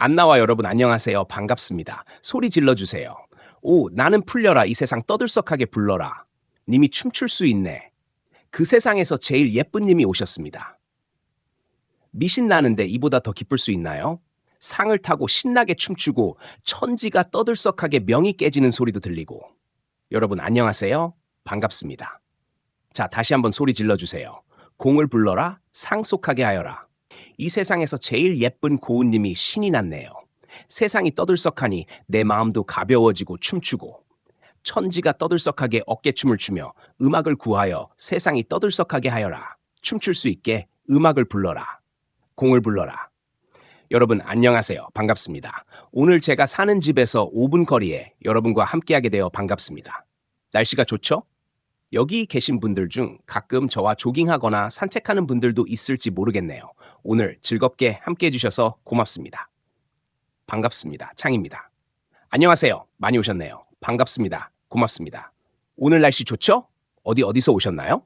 안 나와 여러분 안녕하세요. 반갑습니다. 소리 질러주세요. 오, 나는 풀려라. 이 세상 떠들썩하게 불러라. 님이 춤출 수 있네. 그 세상에서 제일 예쁜 님이 오셨습니다. 미신 나는데 이보다 더 기쁠 수 있나요? 상을 타고 신나게 춤추고 천지가 떠들썩하게 명이 깨지는 소리도 들리고. 여러분 안녕하세요. 반갑습니다. 자, 다시 한번 소리 질러주세요. 공을 불러라, 상속하게 하여라. 이 세상에서 제일 예쁜 고운님이 신이 났네요. 세상이 떠들썩하니 내 마음도 가벼워지고 춤추고 천지가 떠들썩하게 어깨춤을 추며 음악을 구하여 세상이 떠들썩하게 하여라. 춤출 수 있게 음악을 불러라. 공을 불러라. 여러분 안녕하세요. 반갑습니다. 오늘 제가 사는 집에서 5분 거리에 여러분과 함께하게 되어 반갑습니다. 날씨가 좋죠? 여기 계신 분들 중 가끔 저와 조깅하거나 산책하는 분들도 있을지 모르겠네요. 오늘 즐겁게 함께 해주셔서 고맙습니다. 반갑습니다. 창입니다. 안녕하세요. 많이 오셨네요. 반갑습니다. 고맙습니다. 오늘 날씨 좋죠? 어디 어디서 오셨나요?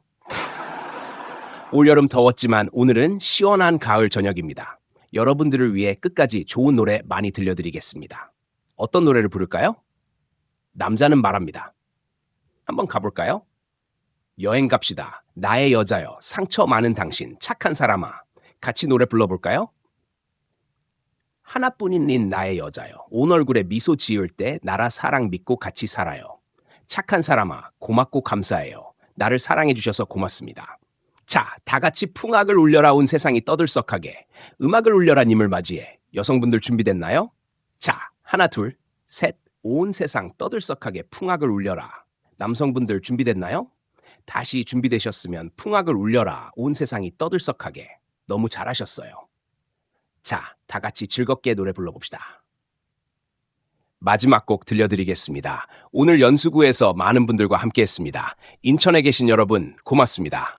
올여름 더웠지만 오늘은 시원한 가을 저녁입니다. 여러분들을 위해 끝까지 좋은 노래 많이 들려드리겠습니다. 어떤 노래를 부를까요? 남자는 말합니다. 한번 가볼까요? 여행 갑시다. 나의 여자여, 상처 많은 당신, 착한 사람아. 같이 노래 불러볼까요? 하나뿐인 닌 나의 여자여, 온 얼굴에 미소 지을 때 나라 사랑 믿고 같이 살아요. 착한 사람아, 고맙고 감사해요. 나를 사랑해 주셔서 고맙습니다. 자, 다 같이 풍악을 울려라 온 세상이 떠들썩하게 음악을 울려라 님을 맞이해 여성분들 준비됐나요? 자, 하나 둘, 셋, 온 세상 떠들썩하게 풍악을 울려라. 남성분들 준비됐나요? 다시 준비되셨으면 풍악을 울려라 온 세상이 떠들썩하게 너무 잘하셨어요. 자, 다 같이 즐겁게 노래 불러봅시다. 마지막 곡 들려드리겠습니다. 오늘 연수구에서 많은 분들과 함께 했습니다. 인천에 계신 여러분, 고맙습니다.